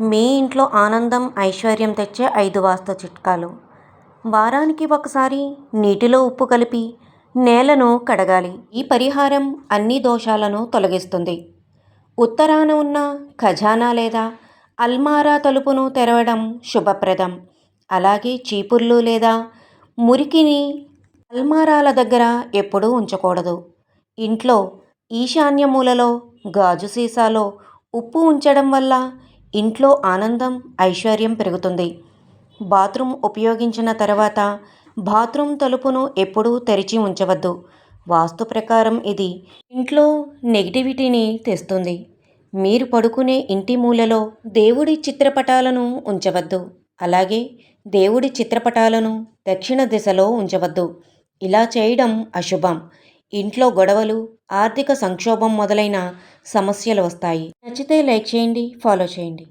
మీ ఇంట్లో ఆనందం ఐశ్వర్యం తెచ్చే ఐదు వాస్తు చిట్కాలు. వారానికి ఒకసారి నీటిలో ఉప్పు కలిపి నేలను కడగాలి. ఈ పరిహారం అన్ని దోషాలను తొలగిస్తుంది. ఉత్తరాన ఉన్న ఖజానా లేదా అల్మారా తలుపును తెరవడం శుభప్రదం. అలాగే చీపుర్లు లేదా మురికిని అల్మారాల దగ్గర ఎప్పుడూ ఉంచకూడదు. ఇంట్లో ఈశాన్య మూలలో గాజు సీసాలో ఉప్పు ఉంచడం వల్ల ఇంట్లో ఆనందం ఐశ్వర్యం పెరుగుతుంది. బాత్రూమ్ ఉపయోగించిన తర్వాత బాత్రూమ్ తలుపును ఎప్పుడూ తెరిచి ఉంచవద్దు. వాస్తు ప్రకారం ఇది ఇంట్లో నెగిటివిటీని తెస్తుంది. మీరు పడుకునే ఇంటి మూలలో దేవుడి చిత్రపటాలను ఉంచవద్దు. అలాగే దేవుడి చిత్రపటాలను దక్షిణ దిశలో ఉంచవద్దు. ఇలా చేయడం అశుభం. ఇంట్లో గొడవలు ఆర్థిక సంక్షోభం మొదలైన సమస్యలు వస్తాయి. నచ్చితే లైక్ చేయండి ఫాలో చేయండి.